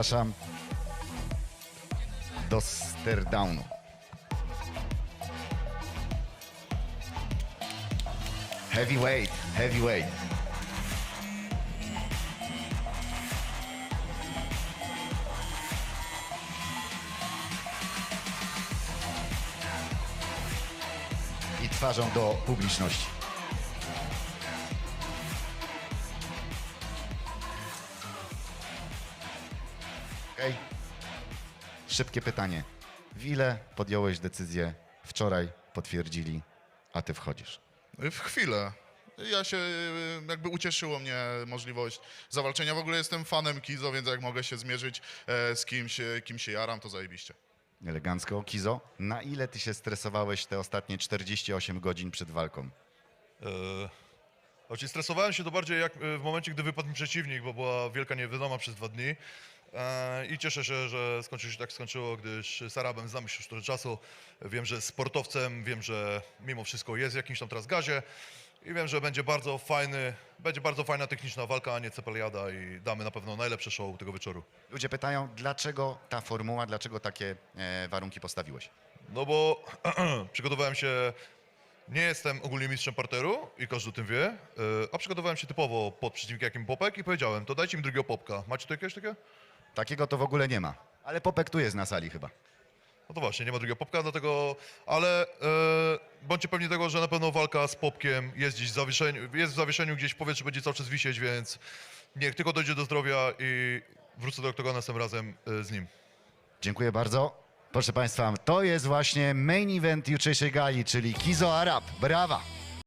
Zapraszam do Sterdownu. Heavyweight, heavyweight. I twarzą do publiczności. Okej. Szybkie pytanie. W ile podjąłeś decyzję? Wczoraj potwierdzili, a ty wchodzisz. W chwilę. Ja się, y, jakby ucieszyło mnie możliwość zawalczenia. W ogóle jestem fanem Kizo, więc jak mogę się zmierzyć e, z kimś, e, kim się jaram, to zajebiście. Elegancko. Kizo, na ile ty się stresowałeś te ostatnie 48 godzin przed walką? Choć stresowałem się to bardziej jak w momencie, gdy wypadł mi przeciwnik, bo była wielka niewiadoma przez dwa dni. E, I cieszę się, że skończyło się tak skończyło, gdyż z Arabem znamy się już trochę czasu. Wiem, że jest sportowcem, wiem, że mimo wszystko jest w jakimś tam teraz gazie. I wiem, że będzie bardzo fajny, będzie bardzo fajna techniczna walka, a nie cepeliada i damy na pewno najlepsze show tego wieczoru. Ludzie pytają, dlaczego ta formuła, dlaczego takie e, warunki postawiłeś? No bo przygotowałem się, nie jestem ogólnie mistrzem parteru i każdy o tym wie, y, a przygotowałem się typowo pod przeciwnikiem jakim popek i powiedziałem, to dajcie mi drugiego popka. Macie tu jakieś takie? Takiego to w ogóle nie ma. Ale Popek tu jest na sali chyba. No to właśnie, nie ma drugiego popka, dlatego, ale e, bądźcie pewni tego, że na pewno walka z popkiem jest gdzieś w zawieszeniu, jest w zawieszeniu gdzieś w powietrzu, będzie cały czas wisieć, więc niech tylko dojdzie do zdrowia i wrócę do oktogonu następnym razem e, z nim. Dziękuję bardzo. Proszę Państwa, to jest właśnie main event jutrzejszej gali, czyli Kizo Arab. Brawa!